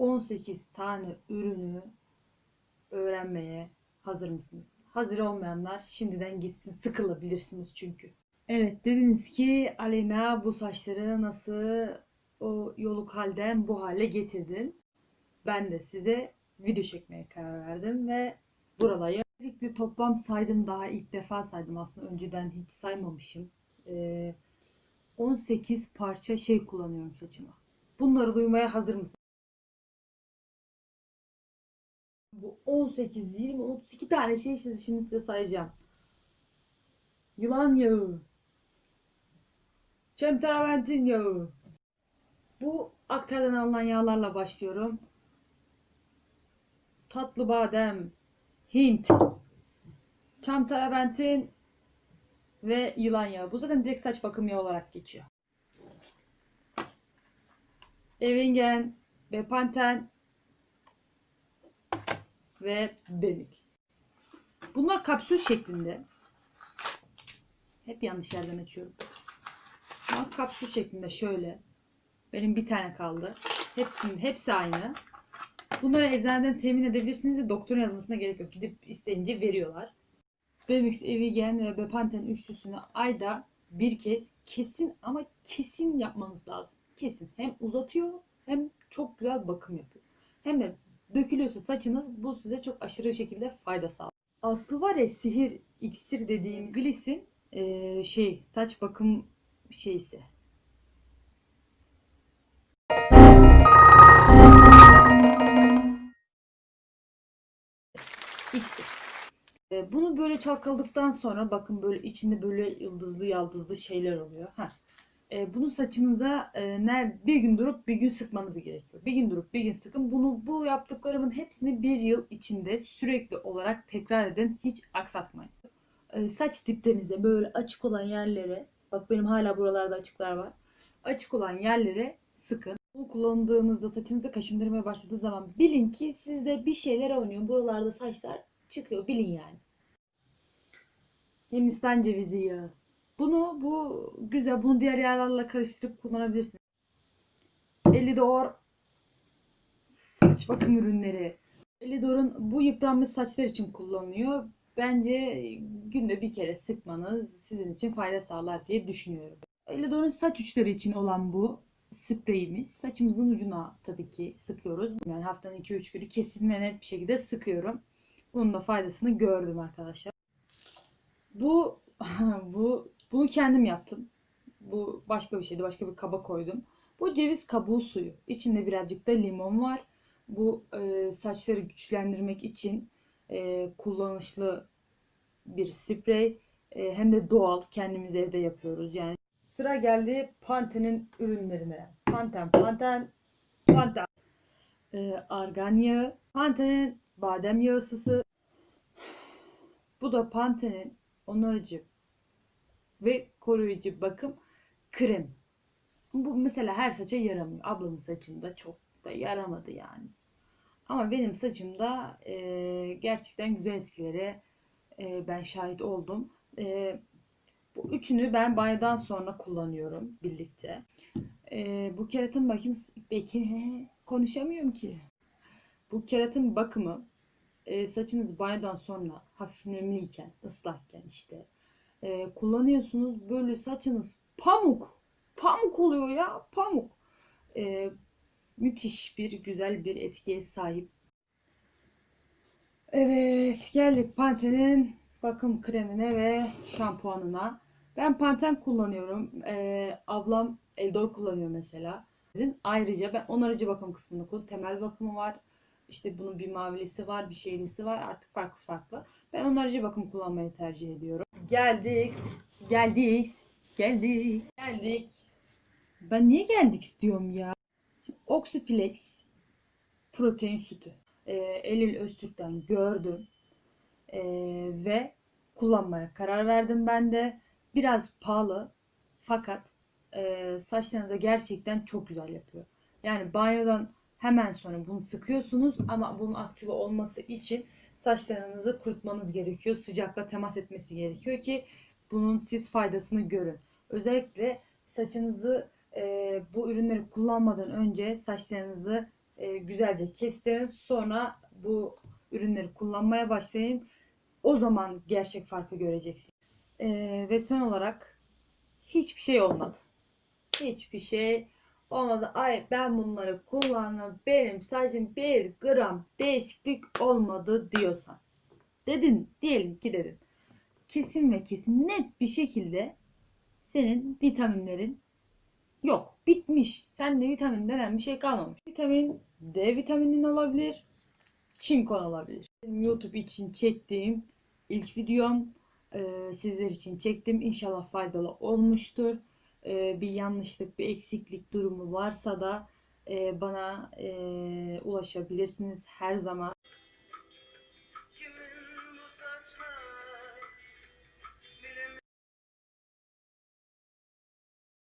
18 tane ürünü öğrenmeye hazır mısınız? Hazır olmayanlar şimdiden gitsin sıkılabilirsiniz çünkü. Evet dediniz ki Aleyna bu saçları nasıl o yoluk halden bu hale getirdin? Ben de size video çekmeye karar verdim ve buralayı Öncelikle toplam saydım daha ilk defa saydım aslında önceden hiç saymamışım. Ee, 18 parça şey kullanıyorum saçıma. Bunları duymaya hazır mısın? Bu 18, 20, 32 tane şey işte şimdi size sayacağım. Yılan yağı. Çemteraventin yağı. Bu aktardan alınan yağlarla başlıyorum. Tatlı badem, Hint, çam tarabentin ve yılan yağı. Bu zaten direkt saç bakım yağı olarak geçiyor. Evingen, Bepanten ve Bemix. Bunlar kapsül şeklinde. Hep yanlış yerden açıyorum. Bunlar kapsül şeklinde şöyle. Benim bir tane kaldı. Hepsinin hepsi aynı. Bunları eczaneden temin edebilirsiniz de doktorun yazmasına gerek yok. Gidip isteyince veriyorlar. Bemix, Evigen ve Bepanten üçlüsünü ayda bir kez kesin ama kesin yapmanız lazım. Kesin. Hem uzatıyor hem çok güzel bakım yapıyor. Hem de dökülüyorsa saçınız bu size çok aşırı şekilde fayda sağlar. Aslı var ya sihir iksir dediğimiz glisin eee, şey saç bakım şeysi. İksir. E, Bunu böyle çalkaladıktan sonra bakın böyle içinde böyle yıldızlı yaldızlı şeyler oluyor. Heh. E, bunu saçınıza e, ner bir gün durup bir gün sıkmanız gerekiyor. Bir gün durup bir gün sıkın. Bunu bu yaptıklarımın hepsini bir yıl içinde sürekli olarak tekrar edin. Hiç aksatmayın. E, saç diplerinize böyle açık olan yerlere bak benim hala buralarda açıklar var. Açık olan yerlere sıkın. Bunu kullandığınızda saçınızı kaşındırmaya başladığı zaman bilin ki sizde bir şeyler oynuyor. Buralarda saçlar çıkıyor. Bilin yani. Hindistan cevizi yağı. Bunu bu güzel. Bunu diğer yağlarla karıştırıp kullanabilirsiniz. Elidor saç bakım ürünleri. Elidor'un bu yıpranmış saçlar için kullanılıyor. Bence günde bir kere sıkmanız sizin için fayda sağlar diye düşünüyorum. Elidor'un saç uçları için olan bu spreyimiz. Saçımızın ucuna tabii ki sıkıyoruz. Yani haftanın 2-3 günü kesin ve net bir şekilde sıkıyorum. Bunun da faydasını gördüm arkadaşlar. Bu bu bunu kendim yaptım. Bu başka bir şeydi. Başka bir kaba koydum. Bu ceviz kabuğu suyu. İçinde birazcık da limon var. Bu e, saçları güçlendirmek için e, kullanışlı bir sprey. E, hem de doğal. Kendimiz evde yapıyoruz. Yani sıra geldi Pantene'in ürünlerine. Panten, Panten, Panten. E, argan yağı. Pantene'in badem yağı ısısı. Bu da Pantene'in onarıcı ve koruyucu bakım krem. Bu mesela her saça yaramıyor. Ablamın saçında çok da yaramadı yani. Ama benim saçımda e, gerçekten güzel etkilere e, ben şahit oldum. E, bu üçünü ben banyodan sonra kullanıyorum birlikte. E, bu keratin bakım Peki, konuşamıyorum ki. Bu keratin bakımı e, saçınız banyodan sonra hafif nemliyken, ıslakken işte e, kullanıyorsunuz. Böyle saçınız pamuk. Pamuk oluyor ya pamuk. E, müthiş bir güzel bir etkiye sahip. Evet geldik Pantene'in bakım kremine ve şampuanına. Ben Pantene kullanıyorum. E, ablam Eldor kullanıyor mesela. Ayrıca ben onarıcı bakım kısmını kullanıyorum. Temel bakımı var. İşte bunun bir mavilisi var, bir şeylisi var. Artık farklı farklı. Ben onarıcı bakım kullanmayı tercih ediyorum. Geldik. Geldik. Geldik. Geldik. Ben niye geldik istiyorum ya? Şimdi Oxyplex protein sütü. Ee, Eylül Öztürk'ten gördüm. Ee, ve kullanmaya karar verdim ben de. Biraz pahalı fakat e, saçlarınıza gerçekten çok güzel yapıyor. Yani banyodan hemen sonra bunu sıkıyorsunuz ama bunun aktive olması için saçlarınızı kurutmanız gerekiyor. Sıcakla temas etmesi gerekiyor ki bunun siz faydasını görün. Özellikle saçınızı e, bu ürünleri kullanmadan önce saçlarınızı e, güzelce kestirin. Sonra bu ürünleri kullanmaya başlayın. O zaman gerçek farkı göreceksin. E, ve son olarak hiçbir şey olmadı. Hiçbir şey olmadı. Ay ben bunları kullandım. Benim saçım bir gram değişiklik olmadı diyorsan. Dedin diyelim ki dedin. Kesin ve kesin net bir şekilde senin vitaminlerin yok. Bitmiş. Sende vitamin denen bir şey kalmamış. Vitamin D vitaminin olabilir. Çinko olabilir. Benim YouTube için çektiğim ilk videom e, sizler için çektim. İnşallah faydalı olmuştur. E, bir yanlışlık, bir eksiklik durumu varsa da e, bana e, ulaşabilirsiniz her zaman.